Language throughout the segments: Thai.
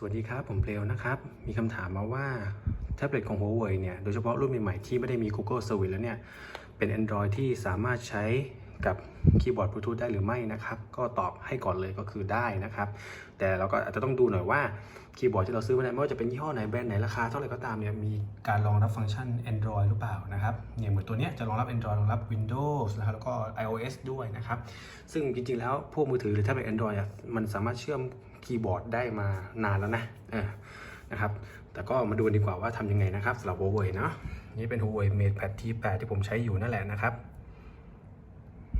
สวัสดีครับ ผมเพลวนะครับ มีคำถามมาว่าแท็บเล็ตของ Huawei เนี่ย โดยเฉพาะรุ่นใหม่ๆที่ไม่ได้มี Google Service แล้วเนี่ย เป็น Android ที่สามารถใช้กับคีย์บอร์ดบลูทูธได้หรือไม่นะครับ ก็ตอบให้ก่อนเลยก็คือได้นะครับ แต่เราก็อาจจะต้องดูหน่อยว่าคีย์บอร์ดที่เราซื้อมาเนี่ยไม่ว่าจะเป็นยี่ห้อไหนแบรนด์ไหนราคาเท่าไหร่ก็ตามเนี่ยมีการรองรับฟังก์ชัน Android หรือเปล่านะครับเนี่ยเหมือนตัวเนี้ยจะรองรับ Android รองรับ Windows นะครับแล้วก็ iOS ด้วยนะครับ ซึ่งจริงๆแล้วพวกมือถือหรือแท็บเล็ต Android มันสามารถเชื่อม คีย์บอร์ดได้มานานแล้วนะเออนะครับ แต่ก็มาดูดีกว่าว่าทำยังไงนะครับสำหรับ Huawei เนาะนี่เป็น Huawei MatePad T8 ที่ผมใช้อยู่นั่นแหละนะครับ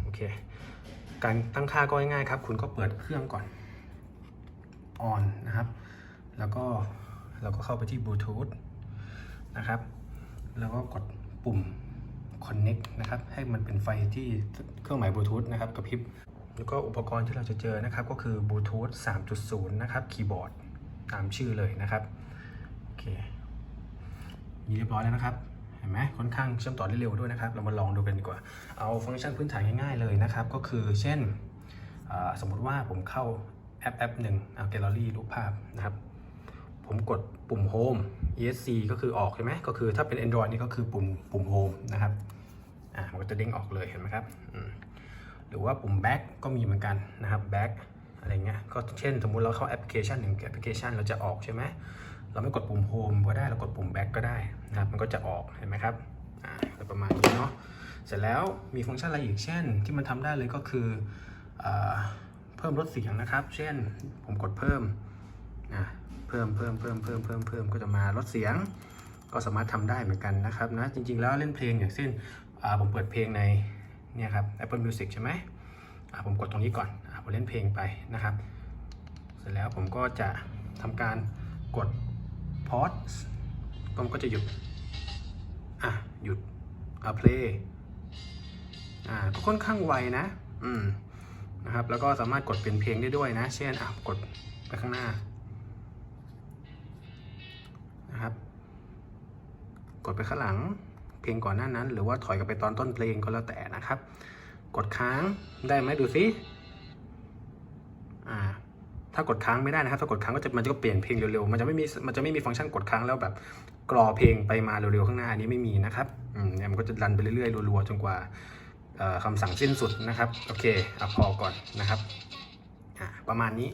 โอเคการตั้งค่าก็ง่ายๆครับ คุณก็เปิดเครื่องก่อน on นะครับ แล้วก็เราก็เข้าไปที่ Bluetooth นะครับ แล้วก็กดปุ่ม connect นะครับ ให้มันเป็นไฟที่เครื่องหมาย Bluetooth นะครับกระพริบ แล้วก็อุปกรณ์ที่เราจะเจอนะครับก็คือ Bluetooth 3.0 นะครับคีย์บอร์ดตามชื่อเลยนะครับโอเคมีเรียบร้อยแล้วนะครับเห็นไหมค่อนข้างเชื่อมต่อได้เร็วด้วยนะครับ เรามาลองดูกันดีกว่า เอาฟังก์ชันพื้นฐานง่ายๆเลยนะครับ ก็คือเช่นสมมุติว่าผมเข้าแอปแอปหนึ่งเอาแกลเลอรี่รูปภาพนะครับ ผมกดปุ่ม Home ESC ก็คือออกใช่ไหมก็คือถ้าเป็น Android นี่ก็คือปุ่มปุ่ม Home นะครับอ่ามันก็จะเด้งออกเลยเห็นไหมครับอืม หรือว่าปุ่ม Back ก็มีเหมือนกันนะครับ Back อะไรเงี้ยก็เช่นสมมุติเราเข้าแอปพลิเคชันหนึ่งแอปพลิเคชันเราจะออกใช่ไหมเราไม่กดปุ่ม Home ก็ได้เรากดปุ่ม Back ก็ได้นะครับมันก็จะออกเห็นไหมครับอ่าประมาณนี้เนาะเสร็จแล้วมีฟังก์ชันอะไรอีกเช่น ที่มันทำได้เลยก็คืออเพิ่มลดเสียงนะครับ เช่นผมกดเพิ่มอ่าเพิ่มเพิ่มเพิ่มเพิ่มเพิ่มเพิ่มก็จะมาลดเสียง ก็สามารถทำได้เหมือนกันนะครับนะจริงๆแล้วเล่นเพลงอย่างเช่นอ่าผมเปิดเพลงใน เนี่ยครับ Apple Music ใช่ไหมผมกดตรงนี้ก่อนอผมเล่นเพลงไปนะครับ เสร็จแล้วผมก็จะทำการกด pause ก็มันก็จะหยุด อะ หยุด อะ play อ่า ก็ค่อนข้างไวนะ อืม นะครับ แล้วก็สามารถกดเป็นเพลงได้ด้วยนะ เช่น อะ กดไปข้างหน้า นะครับ กดไปข้างหลัง เพลงก่อนหน้านั้น หรือว่าถอยกลับไปตอนต้นเพลงก็แล้วแต่นะครับ กดค้างได้ไหมดูสิอ่าถ้ากดค้างไม่ได้นะครับถ้ากดค้างก็จะมันจะเปลี่ยนเพลงเร็วๆมันจะไม่มีมันจะไม่มีฟังก์ชันกดค้างแล้วแบบกรอเพลงไปมาเร็วๆข้างหน้าอันนี้ไม่มีนะครับอืมเนี่ยมันก็จะรันไปเรื่อยๆรัวๆจนกว่าคำสั่งสิ้นสุดนะครับโอเคอพอก่อนนะครับประมาณนี้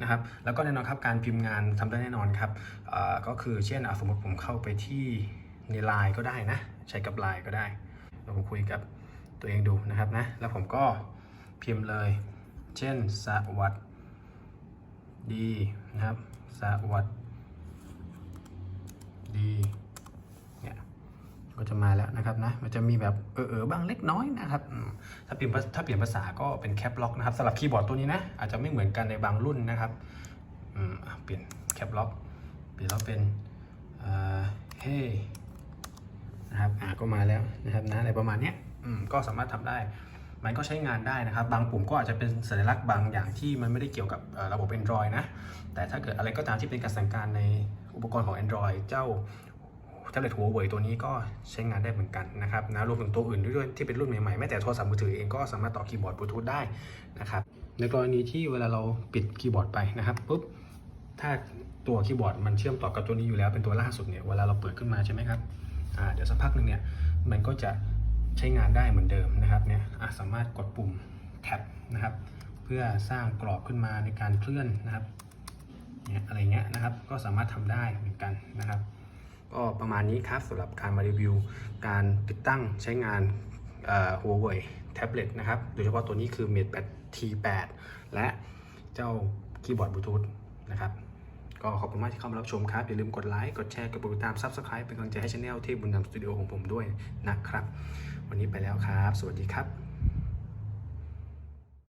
นะครับแล้วก็แน่นอนครับการพิมพ์งานทำได้แน่นอนครับก็คือเช่นสมมติผมเข้าไปที่ ในไลน์ก็ได้นะ ใช้กับไลน์ก็ได้เราคุยกับตัวเองดูนะครับนะ แล้วผมก็พิมพ์เลย เช่นสวัสดีนะครับสวัสดีเนี่ยก็จะมาแล้วนะครับนะ มันจะมีแบบเออเออบ้างเล็กน้อยนะครับถ้าเปลี่ยนถ้าเปลี่ยนภาษาก็เป็นแคปล็อกนะครับสำหรับคีย์บอร์ดตัวนี้นะอาจจะไม่เหมือนกันในบางรุ่นนะครับอืมเปลี่ยนแคปล็อกเปลี่ยนแล้วเป็นเอ่อเฮ้ นะครับอะก็มาแล้วนะครับนะอะไรประมาณนี้อืมก็สามารถทำได้ มันก็ใช้งานได้นะครับ บางปุ่มก็อาจจะเป็นสัญลักษณ์บางอย่างที่มันไม่ได้เกี่ยวกับระบบ Android นะ แต่ถ้าเกิดอะไรก็ตามที่เป็นการสั่งการในอุปกรณ์ของ Android เจ้าแท็บเล็ตหัวเว่ยตัวนี้ก็ใช้งานได้เหมือนกันนะครับนะรวมถึงตัวอื่นด้วยที่เป็นรุ่นใหม่ๆแม้แต่โทรศัพท์มือถือเองก็สามารถต่อคีย์บอร์ดบลูทูธได้นะครับในกรณีที่เวลาเราปิดคีย์บอร์ดไปนะครับปุ๊บถ้าตัวคีย์บอร์ดมันเชื่อมต่อกับตัวนี้อยู่แล้วเป็นตัวล่าสุดเนี่ยเวลาเราเปิดขึ้นมาใช่ไหมครับอ่า เดี๋ยวสักพักหนึ่งเนี่ยมันก็จะใช้งานได้เหมือนเดิมนะครับเนี่ยสามารถกดปุ่มแท็บนะครับ เพื่อสร้างกรอบขึ้นมาในการเคลื่อนนะครับเนี่ยอะไรเงี้ยนะครับก็สามารถทำได้เหมือนกันนะครับ ก็ประมาณนี้ครับสำหรับการมารีวิว การติดตั้งใช้งานเอ่อ Huawei แท็บเล็ตนะครับโดยเฉพาะตัวนี้คือ MatePad T8 และเจ้าคีย์บอร์ดบลูทูธนะครับ ก็ขอบคุณมากที่เข้ามารับชมครับ อย่าลืมกดไลค์ กดแชร์ กดติดตาม Subscribe เป็นกำลังใจให้ช anel เทพบุญนำสตูดิโอของผมด้วยนะครับ วันนี้ไปแล้วครับ สวัสดีครับ